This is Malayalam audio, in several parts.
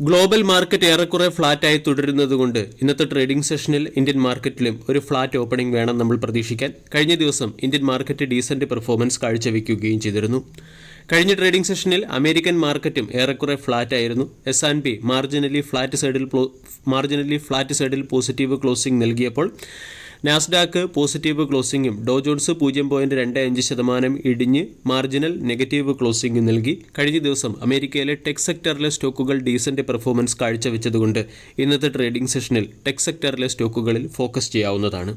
ഗ്ലോബൽ മാർക്കറ്റ് ഏറെക്കുറെ ഫ്ലാറ്റായി തുടരുന്നതുകൊണ്ട് ഇന്നത്തെ ട്രേഡിംഗ് സെഷനിൽ ഇന്ത്യൻ മാർക്കറ്റിലും ഒരു ഫ്ലാറ്റ് ഓപ്പണിംഗ് വേണം നമ്മൾ പ്രതീക്ഷിക്കാൻ. കഴിഞ്ഞ ദിവസം ഇന്ത്യൻ മാർക്കറ്റ് ഡീസന്റ് പെർഫോമൻസ് കാഴ്ചവെക്കുകയും ചെയ്തിരുന്നു. കഴിഞ്ഞ ട്രേഡിംഗ് സെഷനിൽ അമേരിക്കൻ മാർക്കറ്റും ഏറെക്കുറെ ഫ്ലാറ്റ് ആയിരുന്നു S and P marginally flat സൈഡിൽ മാർജിനലി ഫ്ലാറ്റ് സൈഡിൽ പോസിറ്റീവ് ക്ലോസിംഗ് നൽകിയപ്പോൾ നാസ്ഡാക്ക് പോസിറ്റീവ് ക്ലോസിംഗും ഡോജോൺസ് പൂജ്യം പോയിന്റ് രണ്ട് അഞ്ച് ശതമാനം ഇടിഞ്ഞ് മാർജിനൽ നെഗറ്റീവ് ക്ലോസിംഗും നൽകി. കഴിഞ്ഞ ദിവസം അമേരിക്കയിലെ ടെക് സെക്ടറിലെ സ്റ്റോക്കുകൾ ഡീസന്റ് പെർഫോമൻസ് കാഴ്ചവെച്ചതുകൊണ്ട് ഇന്നത്തെ ട്രേഡിംഗ് സെഷനിൽ ടെക് സെക്ടറിലെ സ്റ്റോക്കുകളിൽ ഫോക്കസ് ചെയ്യാവുന്നതാണ്.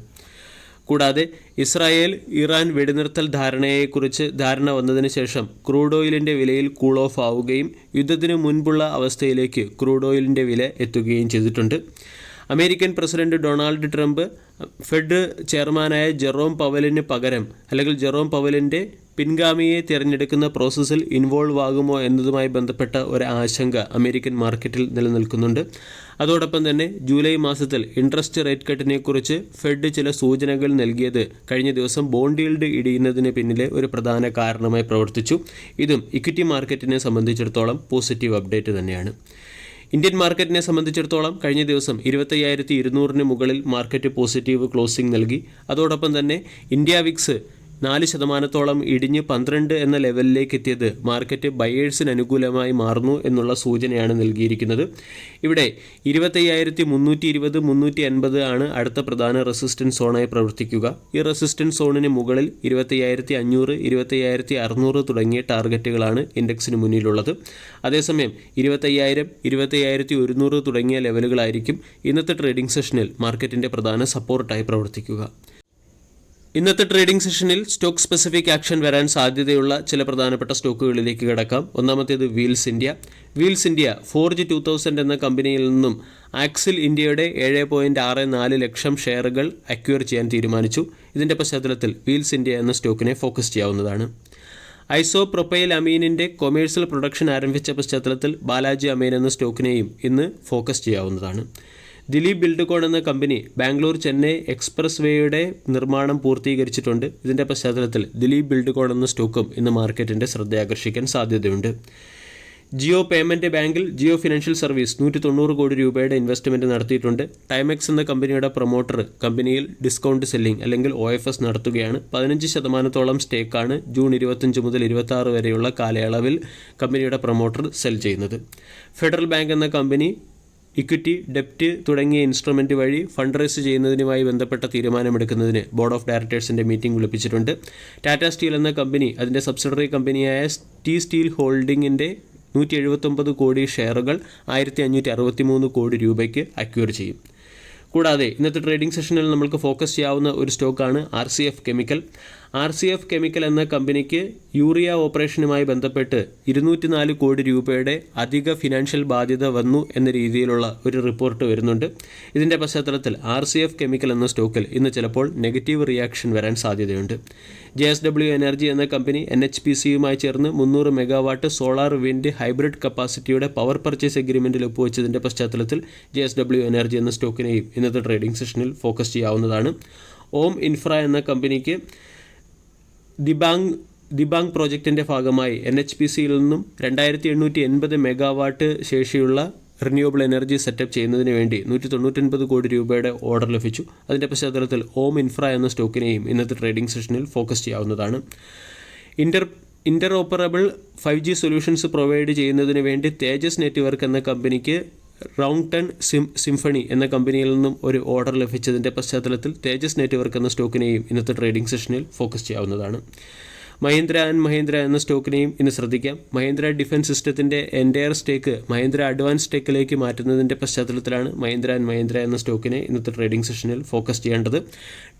കൂടാതെ ഇസ്രായേൽ ഇറാൻ വെടിനിർത്തൽ ധാരണയെക്കുറിച്ച് ധാരണ വന്നതിന് ശേഷം ക്രൂഡ് ഓയിലിന്റെ വിലയിൽ കൂൾ ഓഫ് ആവുകയും യുദ്ധത്തിന് മുൻപുള്ള അവസ്ഥയിലേക്ക് ക്രൂഡ് ഓയിലിന്റെ വില എത്തുകയും ചെയ്തിട്ടുണ്ട്. American president Donald Trump Fed ചെയർമാനായ ജെറോം പവലിന് പകരം അല്ലെങ്കിൽ ജെറോം പവലിന്റെ പിൻഗാമിയെ തിരഞ്ഞെടുക്കുന്ന പ്രോസസ്സിൽ ഇൻവോൾവ് ആകുമോ എന്നതുമായി ബന്ധപ്പെട്ട ഒരു ആശങ്ക അമേരിക്കൻ മാർക്കറ്റിൽ നിലനിൽക്കുന്നുണ്ട്. അതോടൊപ്പം തന്നെ ജൂലൈ മാസത്തിൽ ഇൻട്രസ്റ്റ് റേറ്റ് കട്ടിനെക്കുറിച്ച് ഫെഡ് ചില സൂചനകൾ നൽകിയത് കഴിഞ്ഞ ദിവസം ബോണ്ട് ഈൽഡ് ഇടിയുന്നതിന് പിന്നിലെ ഒരു പ്രധാന കാരണമായി പ്രവർത്തിച്ചു. ഇതും ഇക്വിറ്റി മാർക്കറ്റിനെ സംബന്ധിച്ചിടത്തോളം പോസിറ്റീവ് അപ്ഡേറ്റ് തന്നെയാണ്. ഇന്ത്യൻ മാർക്കറ്റിനെ സംബന്ധിച്ചിടത്തോളം കഴിഞ്ഞ ദിവസം ഇരുപത്തയ്യായിരത്തി ഇരുന്നൂറിന് മുകളിൽ മാർക്കറ്റ് പോസിറ്റീവ് ക്ലോസിംഗ് നൽകി. അതോടൊപ്പം തന്നെ ഇന്ത്യ വിക്സ് നാല് ശതമാനത്തോളം ഇടിഞ്ഞ് പന്ത്രണ്ട് എന്ന ലെവലിലേക്ക് എത്തിയത് മാർക്കറ്റ് ബയേഴ്സിന് അനുകൂലമായി മാറുന്നു എന്നുള്ള സൂചനയാണ് നൽകിയിരിക്കുന്നത്. ഇവിടെ ഇരുപത്തയ്യായിരത്തി മുന്നൂറ്റി ഇരുപത് മുന്നൂറ്റി അൻപത് ആണ് അടുത്ത പ്രധാന റെസിസ്റ്റൻസ് സോണായി പ്രവർത്തിക്കുക. ഈ റെസിസ്റ്റൻസ് സോണിന് മുകളിൽ ഇരുപത്തയ്യായിരത്തി അഞ്ഞൂറ് ഇരുപത്തയ്യായിരത്തി അറുന്നൂറ് തുടങ്ങിയ ടാർഗറ്റുകളാണ് ഇൻഡെക്സിന് മുന്നിലുള്ളത്. അതേസമയം ഇരുപത്തയ്യായിരം ഇരുപത്തയ്യായിരത്തി ഒരുന്നൂറ് തുടങ്ങിയ ലെവലുകളായിരിക്കും ഇന്നത്തെ ട്രേഡിംഗ് സെഷനിൽ മാർക്കറ്റിന്റെ പ്രധാന സപ്പോർട്ടായി പ്രവർത്തിക്കുക. ഇന്നത്തെ ട്രേഡിംഗ് സെഷനിൽ സ്റ്റോക്ക് സ്പെസിഫിക് ആക്ഷൻ വരാൻ സാധ്യതയുള്ള ചില പ്രധാനപ്പെട്ട സ്റ്റോക്കുകളിലേക്ക് കിടക്കാം. ഒന്നാമത്തേത് Wheels India. Wheels India four G two thousand എന്ന കമ്പനിയിൽ നിന്നും ആക്സിൽ ഇന്ത്യയുടെ ഏഴ് പോയിന്റ് ആറ് നാല് ലക്ഷം ഷെയറുകൾ അക്വയർ ചെയ്യാൻ തീരുമാനിച്ചു. ഇതിന്റെ പശ്ചാത്തലത്തിൽ വീൽസ് ഇന്ത്യ എന്ന സ്റ്റോക്കിനെ ഫോക്കസ് ചെയ്യാവുന്നതാണ്. ഐസോ പ്രൊപ്പൈൽ അമീനിന്റെ കൊമേഴ്സ്യൽ പ്രൊഡക്ഷൻ ആരംഭിച്ച പശ്ചാത്തലത്തിൽ ബാലാജി അമീൻ എന്ന സ്റ്റോക്കിനെയും ഇന്ന് ഫോക്കസ് ചെയ്യാവുന്നതാണ്. ദിലീപ് ബിൽഡ്കോൺ എന്ന കമ്പനി ബാംഗ്ലൂർ ചെന്നൈ എക്സ്പ്രസ് വേയുടെ നിർമ്മാണം പൂർത്തീകരിച്ചിട്ടുണ്ട്. ഇതിന്റെ പശ്ചാത്തലത്തിൽ ദിലീപ് ബിൽഡ്കോൺ എന്ന സ്റ്റോക്കും ഇന്ന് മാർക്കറ്റിന്റെ ശ്രദ്ധയാകർഷിക്കാൻ സാധ്യതയുണ്ട്. ജിയോ പേയ്മെന്റ് ബാങ്കിൽ ജിയോ ഫിനാൻഷ്യൽ സർവീസ് നൂറ്റി തൊണ്ണൂറ് കോടി രൂപയുടെ ഇൻവെസ്റ്റ്മെന്റ് നടത്തിയിട്ടുണ്ട്. ടൈമെക്സ് എന്ന കമ്പനിയുടെ പ്രൊമോട്ടർ കമ്പനിയിൽ ഡിസ്കൗണ്ട് സെല്ലിംഗ് അല്ലെങ്കിൽ ഒ എഫ് എസ് നടത്തുകയാണ്. പതിനഞ്ച് ശതമാനത്തോളം സ്റ്റേക്കാണ് ജൂൺ ഇരുപത്തഞ്ച് മുതൽ ഇരുപത്തി ആറ് വരെയുള്ള കാലയളവിൽ കമ്പനിയുടെ പ്രൊമോട്ടർ സെൽ ചെയ്യുന്നത്. ഫെഡറൽ ബാങ്ക് എന്ന കമ്പനി ഇക്വിറ്റി ഡെപ്റ്റ് തുടങ്ങിയ ഇൻസ്ട്രുമെന്റ് വഴി ഫണ്ട് റൈസ് ചെയ്യുന്നതിനുമായി ബന്ധപ്പെട്ട തീരുമാനമെടുക്കുന്നതിന് ബോർഡ് ഓഫ് ഡയറക്ടേഴ്സിന്റെ മീറ്റിംഗ് വിളിപ്പിച്ചിട്ടുണ്ട്. ടാറ്റ സ്റ്റീൽ എന്ന കമ്പനി അതിന്റെ സബ്സിഡറി കമ്പനിയായ ടി സ്റ്റീൽ ഹോൾഡിങ്ങിന്റെ നൂറ്റി എഴുപത്തൊമ്പത് കോടി ഷെയറുകൾ ആയിരത്തി അഞ്ഞൂറ്റി അറുപത്തി മൂന്ന് കോടി രൂപയ്ക്ക് അക്യൂർ ചെയ്യും. കൂടാതെ ഇന്നത്തെ ട്രേഡിംഗ് സെഷനിൽ നമ്മൾക്ക് ഫോക്കസ് ചെയ്യാവുന്ന ഒരു സ്റ്റോക്കാണ് R C F chemical R C F chemical എന്ന കമ്പനിക്ക് യൂറിയ ഓപ്പറേഷനുമായി ബന്ധപ്പെട്ട് ഇരുന്നൂറ്റി നാല് കോടി രൂപയുടെ അധിക ഫിനാൻഷ്യൽ ബാധ്യത വന്നു എന്ന രീതിയിലുള്ള ഒരു റിപ്പോർട്ട് വരുന്നുണ്ട്. ഇതിന്റെ പശ്ചാത്തലത്തിൽ ആർ സി എഫ് കെമിക്കൽ എന്ന സ്റ്റോക്കിൽ ഇന്ന് ചിലപ്പോൾ നെഗറ്റീവ് റിയാക്ഷൻ വരാൻ സാധ്യതയുണ്ട്. ജെ എസ് ഡബ്ല്യു എനർജി എന്ന കമ്പനി എൻ എച്ച് പി സിയുമായി ചേർന്ന് മുന്നൂറ് മെഗാവാട്ട് സോളാർ വിൻഡ് ഹൈബ്രിഡ് കപ്പാസിറ്റിയുടെ പവർ പർച്ചേസ് എഗ്രിമെന്റിൽ ഒപ്പുവെച്ചതിന്റെ പശ്ചാത്തലത്തിൽ ജെ എസ് ഡബ്ല്യു എനർജി എന്ന സ്റ്റോക്കിനെയും ഇന്നത്തെ ട്രേഡിംഗ് സെഷനിൽ ഫോക്കസ് ചെയ്യാവുന്നതാണ്. ഓം ഇൻഫ്ര എന്ന കമ്പനിക്ക് ദിബാങ് ദിബാങ് പ്രോജക്റ്റിന്റെ ഭാഗമായി എൻ എച്ച് പി സിയിൽ നിന്നും രണ്ടായിരത്തി എണ്ണൂറ്റി എൺപത് മെഗാവാട്ട് ശേഷിയുള്ള റിന്യൂവബിൾ എനർജി സെറ്റപ്പ് ചെയ്യുന്നതിന് വേണ്ടി നൂറ്റി തൊണ്ണൂറ്റൊൻപത് കോടി രൂപയുടെ ഓർഡർ ലഭിച്ചു. അതിന്റെ പശ്ചാത്തലത്തിൽ ഓം ഇൻഫ്ര എന്ന സ്റ്റോക്കിനെയും ഇന്നത്തെ ട്രേഡിംഗ് സെഷനിൽ ഫോക്കസ് ചെയ്യാവുന്നതാണ്. Inter interoperable five G solutions provide ചെയ്യുന്നതിന് വേണ്ടി തേജസ് നെറ്റ്വർക്ക് എന്ന കമ്പനിക്ക് റൗണ്ട് ടൺ സിം സിംഫണി എന്ന കമ്പനിയിൽ നിന്നും ഒരു ഓർഡർ ലഭിച്ചതിന്റെ പശ്ചാത്തലത്തിൽ തേജസ് നെറ്റ്വർക്ക് എന്ന സ്റ്റോക്കിനെയും ഇന്നത്തെ ട്രേഡിംഗ് സെഷനിൽ ഫോക്കസ് ചെയ്യാവുന്നതാണ്. മഹീന്ദ്ര ആൻഡ് മഹീന്ദ്ര എന്ന സ്റ്റോക്കിനെയും ഇന്ന് ശ്രദ്ധിക്കാം. മഹീന്ദ്ര ഡിഫൻസ് സിസ്റ്റത്തിന്റെ എന്റയർ സ്റ്റേക്ക് മഹീന്ദ്ര അഡ്വാൻസ് സ്റ്റേക്കിലേക്ക് മാറ്റുന്നതിന്റെ പശ്ചാത്തലത്തിലാണ് മഹീന്ദ്ര ആൻഡ് മഹീന്ദ്ര എന്ന സ്റ്റോക്കിനെ ഇന്നത്തെ ട്രേഡിംഗ് സെഷനിൽ ഫോക്കസ് ചെയ്യേണ്ടത്.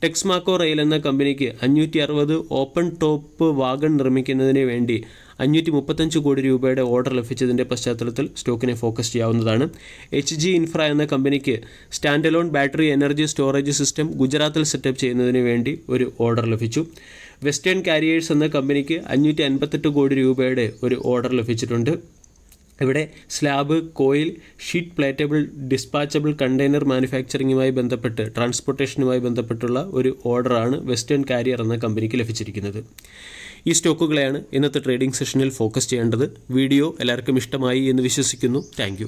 ടെക്സ്മാക്കോ റെയിൽ എന്ന കമ്പനിക്ക് അഞ്ഞൂറ്റി അറുപത് ഓപ്പൺ ടോപ്പ് വാഗൺ നിർമ്മിക്കുന്നതിന് വേണ്ടി അഞ്ഞൂറ്റി മുപ്പത്തഞ്ച് കോടി രൂപയുടെ ഓർഡർ ലഭിച്ചതിന്റെ പശ്ചാത്തലത്തിൽ സ്റ്റോക്കിനെ ഫോക്കസ് ചെയ്യാവുന്നതാണ്. എച്ച് ജി ഇൻഫ്ര എന്ന കമ്പനിക്ക് standalone battery energy storage system ഗുജറാത്തിൽ സെറ്റപ്പ് ചെയ്യുന്നതിന് വേണ്ടി ഒരു ഓർഡർ ലഭിച്ചു. വെസ്റ്റേൺ കാരിയേഴ്സ് എന്ന കമ്പനിക്ക് അഞ്ഞൂറ്റി അൻപത്തെട്ട് കോടി രൂപയുടെ ഒരു ഓർഡർ ലഭിച്ചിട്ടുണ്ട്. ഇവിടെ slab coil sheet plateable dispatchable container മാനുഫാക്ചറിങ്ങുമായി ബന്ധപ്പെട്ട് ട്രാൻസ്പോർട്ടേഷനുമായി ബന്ധപ്പെട്ടുള്ള ഒരു ഓർഡറാണ് വെസ്റ്റേൺ കാരിയർ എന്ന കമ്പനിക്ക് ലഭിച്ചിരിക്കുന്നത്. ഈ സ്റ്റോക്കുകളെയാണ് ഇന്നത്തെ ട്രേഡിംഗ് സെഷനിൽ ഫോക്കസ് ചെയ്യേണ്ടത്. വീഡിയോ എല്ലാവർക്കും ഇഷ്ടമായി എന്ന് വിശ്വസിക്കുന്നു. താങ്ക്